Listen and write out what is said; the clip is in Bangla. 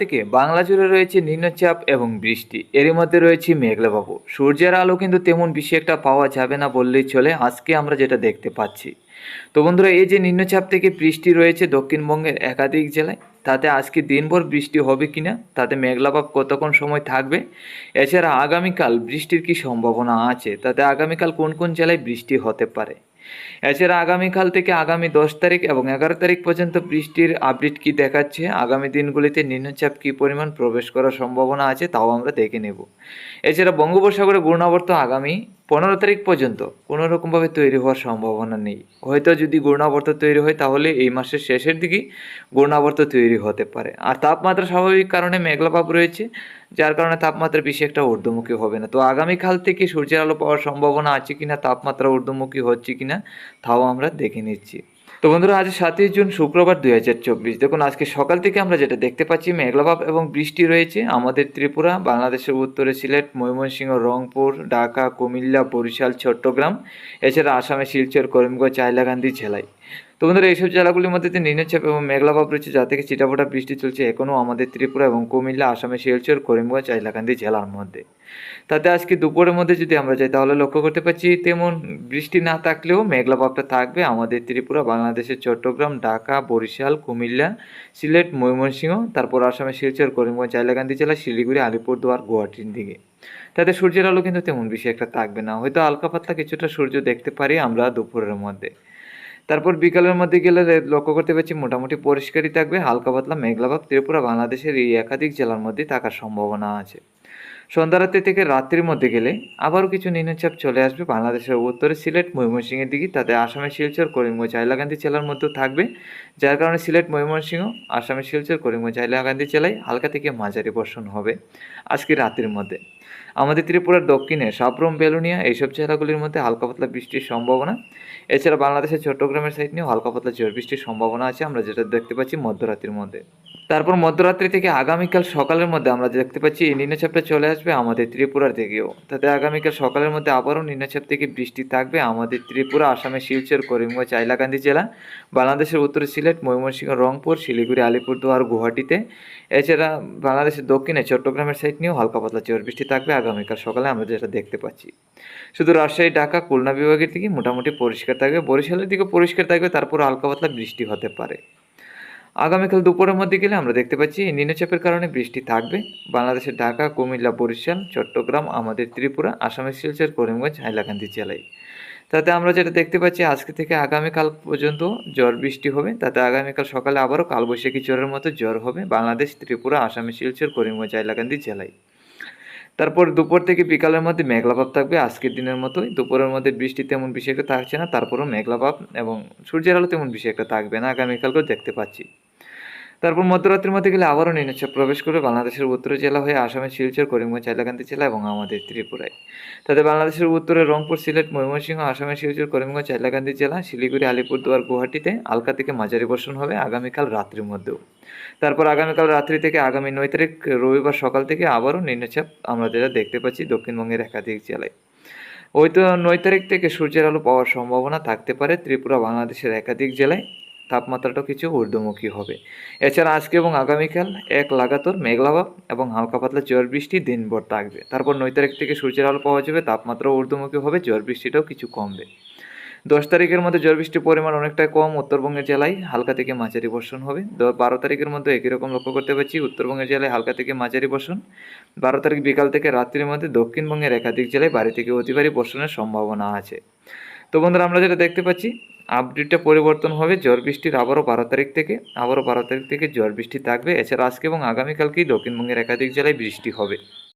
থেকে বাংলা জুড়ে রয়েছে নিম্নচাপ এবং বৃষ্টি। এরই মধ্যে রয়েছে মেঘলাবাবু সূর্যের আলো কিন্তু তেমন বেশি একটা পাওয়া যাবে না বললেই চলে, আজকে আমরা যেটা দেখতে পাচ্ছি। তো বন্ধুরা, এই যে নিম্নচাপ থেকে বৃষ্টি রয়েছে দক্ষিণবঙ্গের একাধিক জেলায়, তাতে আজকে দিনভর বৃষ্টি হবে কিনা, তাতে মেঘলাভাব কতক্ষণ সময় থাকবে? এছাড়া আগামীকাল বৃষ্টির কি সম্ভাবনা আছে? তাতে আগামীকাল কোন কোন জেলায় বৃষ্টি হতে পারে? এছাড়া আগামীকাল থেকে আগামী দশ তারিখ এবং এগারো তারিখ পর্যন্ত বৃষ্টির আপডেট কি দেখাচ্ছে, আগামী দিনগুলিতে নিম্নচাপ কী পরিমাণ প্রবেশ করার সম্ভাবনা আছে তাও আমরা দেখে নেব। এছাড়া বঙ্গোপসাগরে ঘূর্ণাবর্ত আগামী পনেরো তারিখ পর্যন্ত কোনো রকমভাবে তৈরি হওয়ার সম্ভাবনা নেই। হয়তো যদি ঘূর্ণাবর্ত তৈরি হয় তাহলে এই মাসের শেষের দিকেই ঘূর্ণাবর্ত তৈরি হতে পারে। আর তাপমাত্রা স্বাভাবিক কারণে মেঘলাভাব রয়েছে। যার কারণে তাপমাত্রা বেশি একটা ঊর্ধ্বমুখী হবে না। তো আগামীকাল থেকে সূর্যের আলো পাওয়ার সম্ভাবনা আছে কিনা, তাপমাত্রা ঊর্ধ্বমুখী হচ্ছে কিনা, তাও আমরা দেখে নিচ্ছি। তো বন্ধুরা, আজ সাতই জুন, শুক্রবার দুই হাজার চব্বিশ। দেখুন, আজকে সকাল থেকে আমরা যেটা দেখতে পাচ্ছি, মেঘলাভাব এবং বৃষ্টি রয়েছে। আমাদের ত্রিপুরা, বাংলাদেশের উত্তরে সিলেট, ময়মনসিংহ, রংপুর, ঢাকা, কুমিল্লা, বরিশাল, চট্টগ্রাম। এছাড়া আসামে শিলচর, করিমগঞ্জ, হাইলাকান্দি জেলায় তো বন্ধুরা, এইসব জেলাগুলির মধ্যে যে নিম্নচাপ এবং মেঘলাভাব রয়েছে, যা থেকে চিটাফোটা বৃষ্টি চলছে এখনও আমাদের ত্রিপুরা এবং কুমিল্লা, আসামে শিলচর, করিমগঞ্জ, হাইলাকান্দি জেলার মধ্যে। তাতে আজকে দুপুরের মধ্যে যদি আমরা যাই, তাহলে লক্ষ্য করতে পারছি তেমন বৃষ্টি না থাকলেও মেঘলাভাবটা থাকবে আমাদের ত্রিপুরা, বাংলাদেশের চট্টগ্রাম, ঢাকা, বরিশাল, কুমিল্লা, সিলেট, ময়মনসিংহ, তারপর আসামের শিলচর, করিমগঞ্জ, হাইলাকান্দি জেলা, শিলিগুড়ি, আলিপুরদুয়ার, গুয়াহাটির দিকে। তাতে সূর্যের আলো কিন্তু তেমন বেশি একটা থাকবে না। হয়তো হালকা পাতলা কিছুটা সূর্য দেখতে পারি আমরা দুপুরের মধ্যে। তারপর বিকালের মধ্যে গেলে লক্ষ্য করতে পারছি মোটামুটি পরিষ্কারই থাকবে, হালকা পাতলা মেঘলাভাব ত্রিপুরা, বাংলাদেশের এই একাধিক জেলার মধ্যে থাকার সম্ভাবনা আছে। সন্ধ্যারাত্রি থেকে রাত্রির মধ্যে গেলে আবারও কিছু নিম্নচাপ চলে আসবে বাংলাদেশের উত্তরে সিলেট, ময়মনসিংহের দিকে। তাতে আসামের শিলচর, করিমগঞ্জ, হাইলাকান্দি জেলার মধ্যেও থাকবে, যার কারণে সিলেট, ময়মনসিংহ, আসামের শিলচর, করিমগঞ্জ, হাইলাকান্দি জেলায় হালকা থেকে মাঝারি বর্ষণ হবে আজকে রাত্রির মধ্যে। আমাদের ত্রিপুরার দক্ষিণে সাবরম, বেলুনিয়া এইসব জেলাগুলির মধ্যে হালকা পাতলা বৃষ্টির সম্ভাবনা। এছাড়া বাংলাদেশের চট্টগ্রামের সাইড নিয়েও হালকা পাতলা ঝড় বৃষ্টির সম্ভাবনা আছে। আমরা যেটা দেখতে পাচ্ছি মধ্যরাত্রির মধ্যে। তারপর মধ্যরাত্রি থেকে আগামীকাল সকালের মধ্যে আমরা দেখতে পাচ্ছি, এই নিম্নচাপটা চলে আসবে আমাদের ত্রিপুরার দিকেও। তাতে আগামীকাল সকালের মধ্যে আবারও নিম্নচাপ থেকে বৃষ্টি থাকবে আমাদের ত্রিপুরা, আসামের শিলচর, করিমগঞ্জ, হাইলাকান্দি জেলা, বাংলাদেশের উত্তরে সিলেট, ময়মনসিংহ, রংপুর, শিলিগুড়ি, আলিপুরদুয়ার, গুয়াহাটিতে। এছাড়া বাংলাদেশের দক্ষিণে চট্টগ্রামের সাইড নিয়েও হালকা পাতলা ঝড় বৃষ্টি থাকবে আগামীকাল সকালে আমরা যেটা দেখতে পাচ্ছি। শুধু রাজশাহী, ঢাকা, খুলনা বিভাগের দিকে মোটামুটি পরিষ্কার থাকবে। বরিশালের দিকে পরিষ্কার থাকবে তারপর হালকা পাতলা বৃষ্টি হতে পারে। আগামীকাল দুপুরের মধ্যে গেলে আমরা দেখতে পাচ্ছি নিম্নচাপের কারণে বৃষ্টি থাকবে। বাংলাদেশের ঢাকা, কুমিল্লা, বরিশাল, চট্টগ্রাম, আমাদের ত্রিপুরা, আসামের শিলচর, করিমগঞ্জ, হাইলাকান্দি জেলায়। তাতে আমরা যেটা দেখতে পাচ্ছি, আজকে থেকে আগামীকাল পর্যন্ত জ্বর বৃষ্টি হবে। তাতে আগামীকাল সকালে আবারও কালবৈশাখী জ্বরের মতো জ্বর হবে বাংলাদেশ, ত্রিপুরা, আসামের শিলচর, করিমগঞ্জ, হাইলাকান্দি জেলায়। তারপর দুপুর থেকে বিকালের মধ্যে মেঘলাভাব থাকবে, আজকের দিনের মতোই। দুপুরের মধ্যে বৃষ্টি তেমন বেশি থাকছে না, তারপরও মেঘলাভাব এবং সূর্যের আলো তেমন বেশি একটা থাকবে না। আগামীকালকেও দেখতে পাচ্ছি। তারপর মধ্যরাত্রির মধ্যে গেলে আবারও নিম্নচাপ প্রবেশ করে বাংলাদেশের উত্তর জেলা হয়ে আসামের শিলচর, করিমগঞ্জ, হাইলাকান্দি জেলা এবং আমাদের ত্রিপুরায়। তাতে বাংলাদেশের উত্তরে রংপুর, সিলেট, ময়মনসিংহ, আসামের শিলচর, করিমগঞ্জ, হাইলাকান্দি জেলা, শিলিগুড়ি, আলিপুরদুয়ার, গুয়াহাটিতে হালকা থেকে মাঝারি বর্ষণ হবে আগামীকাল রাত্রির মধ্যেও। তারপর আগামীকাল রাত্রি থেকে আগামী নয় তারিখ রবিবার সকাল থেকে আবারও নিম্নচাপ আমরা যেটা দেখতে পাচ্ছি দক্ষিণবঙ্গের একাধিক জেলায়। ওই তো নয় তারিখ থেকে সূর্যের আলো পাওয়ার সম্ভাবনা থাকতে পারে ত্রিপুরা, বাংলাদেশের একাধিক জেলায়। তাপমাত্রাটাও কিছু ঊর্ধ্বমুখী হবে। এছাড়া আজকে এবং আগামীকাল এক লাগাতার মেঘলাভাব এবং হালকা পাতলা ঝড় বৃষ্টি দিনভর থাকবে। তারপর নয় তারিখ থেকে সূর্যের আলো পাওয়া যাবে, তাপমাত্রাও ঊর্ধ্বমুখী হবে, ঝড় বৃষ্টিটাও কিছু কমবে। দশ তারিখের মধ্যে ঝড় বৃষ্টির পরিমাণ অনেকটাই কম উত্তরবঙ্গের জেলায়, হালকা থেকে মাঝারি বর্ষণ হবে। বারো তারিখের মধ্যে একই রকম লক্ষ্য করতে পারছি, উত্তরবঙ্গের জেলায় হালকা থেকে মাঝারি বর্ষণ। বারো তারিখ বিকাল থেকে রাত্রির মধ্যে দক্ষিণবঙ্গের একাধিক জেলায় বাড়ি থেকে অতিবারী বর্ষণের সম্ভাবনা আছে। তো বন্ধুরা, আমরা যেটা দেখতে পাচ্ছি আপডেটটা পরিবর্তন হবে, ঝড় বৃষ্টির আবারও বারো তারিখ থেকে, আবারও বারো তারিখ থেকে ঝড় বৃষ্টি থাকবে। এছাড়া আজকে এবং আগামীকালকেই দক্ষিণবঙ্গের একাধিক জেলায় বৃষ্টি হবে।